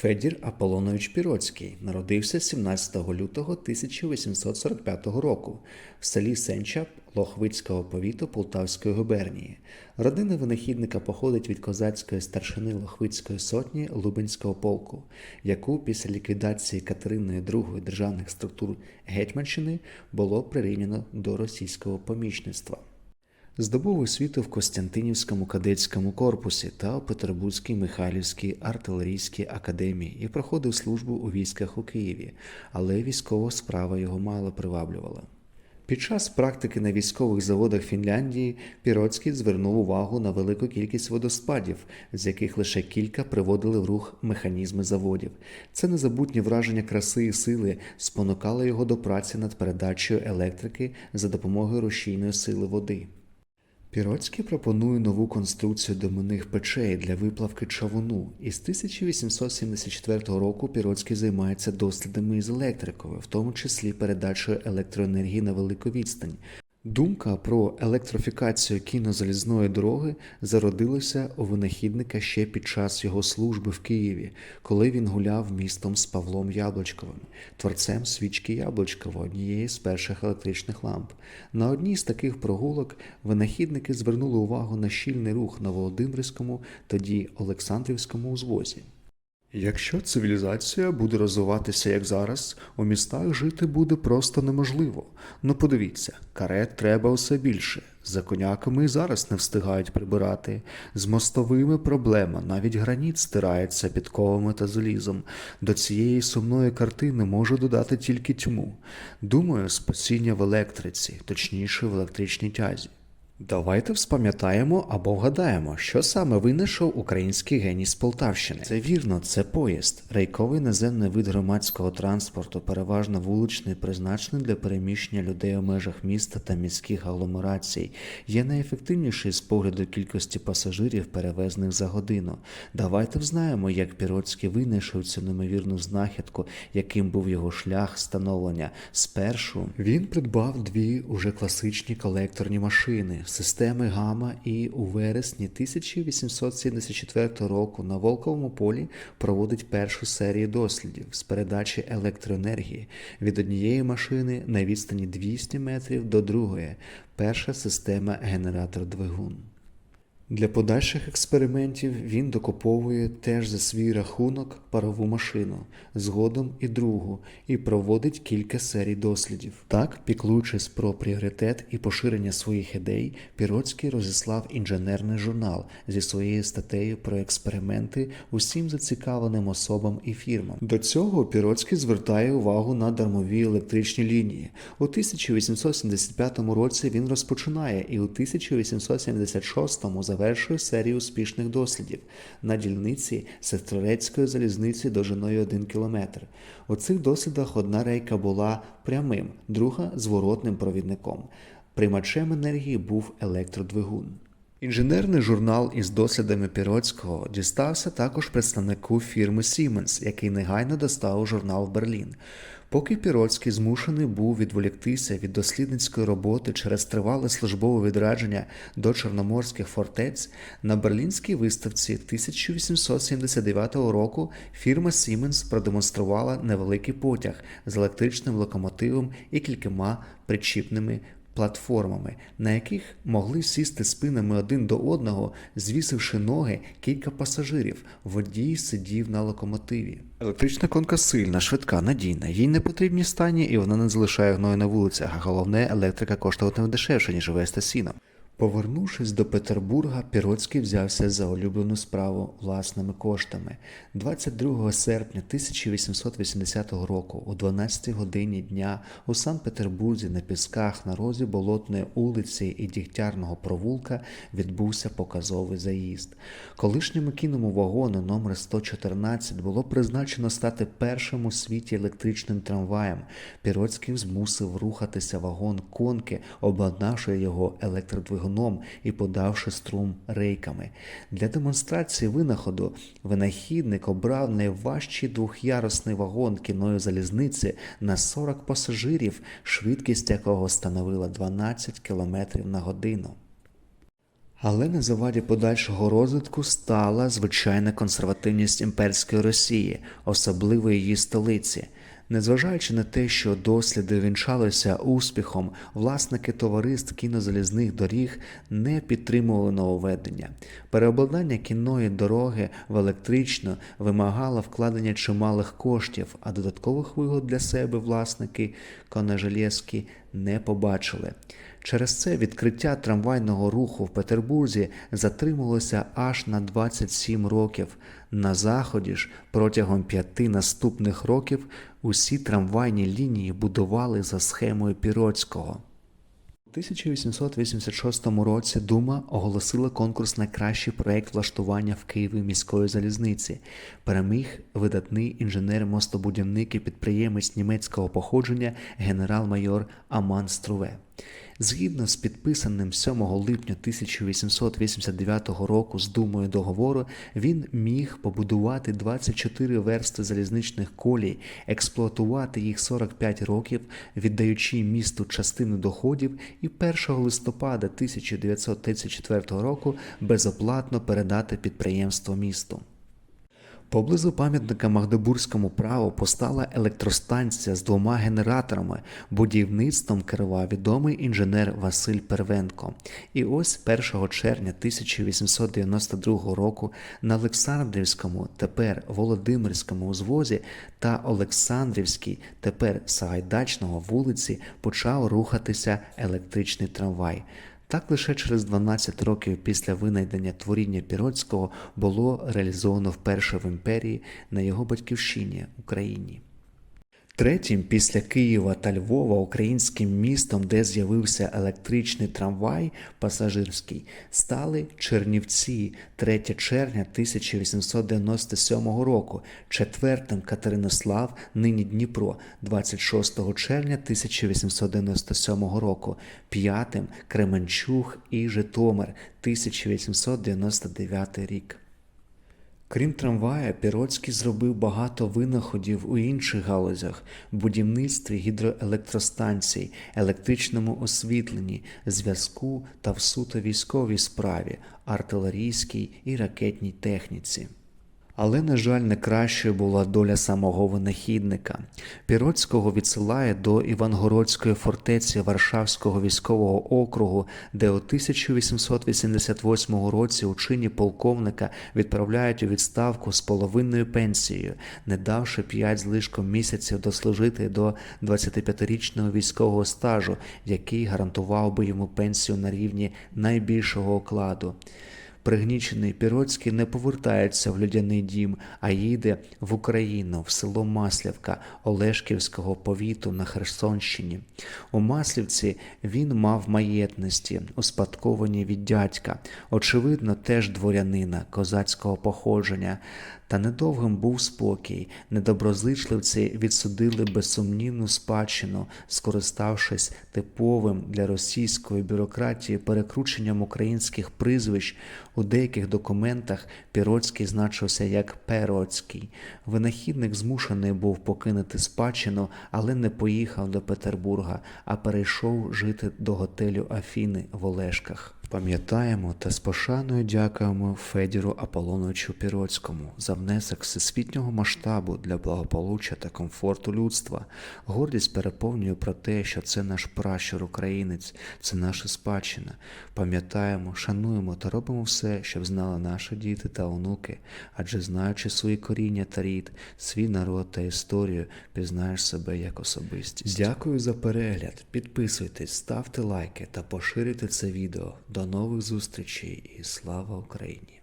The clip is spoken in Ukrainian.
Федір Аполлонович Піроцький народився 17 лютого 1845 року в селі Сенчап Лохвицького повіту Полтавської губернії. Родина винахідника походить від козацької старшини Лохвицької сотні Лубенського полку, яку після ліквідації Катериною II державних структур Гетьманщини було прирівняно до російського помічництва. Здобув освіту в Костянтинівському кадетському корпусі та у Петербурзькій Михайлівській артилерійській академії і проходив службу у військах у Києві, але військова справа його мало приваблювала. Під час практики на військових заводах Фінляндії Піроцький звернув увагу на велику кількість водоспадів, з яких лише кілька приводили в рух механізми заводів. Це незабутнє враження краси і сили спонукало його до праці над передачею електрики за допомогою рушійної сили води. Піроцький пропонує нову конструкцію доминих печей для виплавки чавуну, Із з 1874 року Піроцький займається дослідами із електрикою, в тому числі передачею електроенергії на велику відстань. Думка про електрофікацію кінозалізної дороги зародилася у винахідника ще під час його служби в Києві, коли він гуляв містом з Павлом Яблочковим, творцем свічки Яблочкова, однієї з перших електричних ламп. На одній з таких прогулок винахідники звернули увагу на щільний рух на Володимирському, тоді Олександрівському узвозі. Якщо цивілізація буде розвиватися як зараз, у містах жити буде просто неможливо. Ну подивіться, карет треба усе більше. За коняками і зараз не встигають прибирати. З мостовими проблема, навіть граніт стирається підковами та залізом. До цієї сумної картини можу додати тільки тьму. Думаю, спасіння в електриці, точніше в електричній тязі. Давайте вспам'ятаємо або вгадаємо, що саме винайшов український геній з Полтавщини. Це вірно, це поїзд, рейковий наземний вид громадського транспорту, переважно вуличний, призначений для переміщення людей у межах міста та міських агломерацій, є найефективніший з погляду кількості пасажирів, перевезених за годину. Давайте взнаємо, як Піроцький винайшов цю неймовірну знахідку, яким був його шлях становлення. Спершу він придбав дві уже класичні колекторні машини системи Гама і у вересні 1874 року на Волковому полі проводить першу серію дослідів з передачі електроенергії від однієї машини на відстані 200 метрів до другої. Перша система генератор-двигун. Для подальших експериментів він докуповує теж за свій рахунок парову машину, згодом і другу, і проводить кілька серій дослідів. Так, піклуючись про пріоритет і поширення своїх ідей, Піроцький розіслав інженерний журнал зі своєю статтею про експерименти усім зацікавленим особам і фірмам. До цього Піроцький звертає увагу на дармові електричні лінії. У 1875 році він розпочинає і у 1876 завершує серію успішних дослідів на дільниці Сестрорецької залізниці довжиною 1 км. У цих дослідах одна рейка була прямим, друга зворотним провідником. Приймачем енергії був електродвигун. Інженерний журнал із дослідами Піроцького дістався також представнику фірми Siemens, який негайно доставив журнал в Берлін. Поки Піроцький змушений був відволіктися від дослідницької роботи через тривале службове відрадження до Чорноморських фортець, на Берлінській виставці 1879 року фірма Siemens продемонструвала невеликий потяг з електричним локомотивом і кількома причіпними платформами, на яких могли сісти спинами один до одного, звісивши ноги кілька пасажирів. Водій сидів на локомотиві. Електрична конка сильна, швидка, надійна. Їй не потрібні стані, і вона не залишає гною на вулицях. Головне, електрика коштуватиме дешевше, ніж вести сіном. Повернувшись до Петербурга, Піроцький взявся за улюблену справу власними коштами. 22 серпня 1880 року, о 12 годині дня, у Санкт-Петербурзі на пісках на розі Болотної улиці і Дігтярного провулка відбувся показовий заїзд. Колишньому кіному вагону номер 114 було призначено стати першим у світі електричним трамваєм. Піроцький змусив рухатися вагон конки, обладнавши його електродвигуном і подавши струм рейками. Для демонстрації винаходу винахідник обрав найважчий двохярусний вагон кіної залізниці на 40 пасажирів, швидкість якого становила 12 км на годину. Але на заваді подальшого розвитку стала звичайна консервативність імперської Росії, особливо її столиці. Незважаючи на те, що досліди вінчалися успіхом, власники товариств кінозалізних доріг не підтримували нововведення. Переобладнання кінної дороги в електрично вимагало вкладення чималих коштів, а додаткових вигод для себе власники Конежелєвські не побачили. Через це відкриття трамвайного руху в Петербурзі затрималося аж на 27 років. На заході ж протягом п'яти наступних років усі трамвайні лінії будували за схемою Піроцького. У 1886 році Дума оголосила конкурс на кращий проєкт влаштування в Києві міської залізниці. Переміг видатний інженер-мостобудівник і підприємець німецького походження генерал-майор Аман Струве. Згідно з підписаним 7 липня 1889 року з Думою договору, він міг побудувати 24 версти залізничних колій, експлуатувати їх 45 років, віддаючи місту частину доходів, і 1 листопада 1934 року безоплатно передати підприємство місту. Поблизу пам'ятника Магдебурзькому праву постала електростанція з двома генераторами. Будівництвом керував відомий інженер Василь Первенко. І ось 1 червня 1892 року на Олександрівському, тепер Володимирському узвозі та Олександрівській, тепер Сагайдачного вулиці почав рухатися електричний трамвай. Так лише через 12 років після винайдення творіння Піроцького було реалізовано вперше в імперії на його батьківщині Україні. Третім після Києва та Львова українським містом, де з'явився електричний трамвай пасажирський, стали Чернівці 3 червня 1897 року, четвертим Катеринослав, нині Дніпро 26 червня 1897 року, п'ятим Кременчуг і Житомир 1899 рік. Крім трамвая, Піроцький зробив багато винаходів у інших галузях будівництві гідроелектростанцій, електричному освітленні, зв'язку та в суто військовій справі, артилерійській і ракетній техніці. Але, на жаль, не кращою була доля самого винахідника. Піроцького відсилає до Івангородської фортеці Варшавського військового округу, де у 1888 році у чині полковника відправляють у відставку з половинною пенсією, не давши п'ять злишком місяців дослужити до 25-річного військового стажу, який гарантував би йому пенсію на рівні найбільшого окладу. Пригнічений Піроцький не повертається в людяний дім, а їде в Україну, в село Маслівка Олешківського повіту на Херсонщині. У Маслівці він мав маєтності, успадковані від дядька, очевидно, теж дворянина козацького походження. Та недовгим був спокій. Недоброзичливці відсудили безсумнівну спадщину, скориставшись типовим для російської бюрократії перекрученням українських прізвищ. У деяких документах Піроцький значився як Пероцький. Винахідник змушений був покинути спадщину, але не поїхав до Петербурга, а перейшов жити до готелю Афіни в Олешках. Пам'ятаємо та з пошаною дякуємо Федіру Аполлоновичу Піроцькому за внесок всесвітнього масштабу для благополуччя та комфорту людства. Гордість переповнює про те, що це наш пращур українець, це наша спадщина. Пам'ятаємо, шануємо та робимо все, щоб знали наші діти та онуки, адже знаючи свої коріння та рід, свій народ та історію, пізнаєш себе як особистість. Дякую за перегляд. Підписуйтесь, ставте лайки та поширюйте це відео. До нових зустрічей і слава Україні!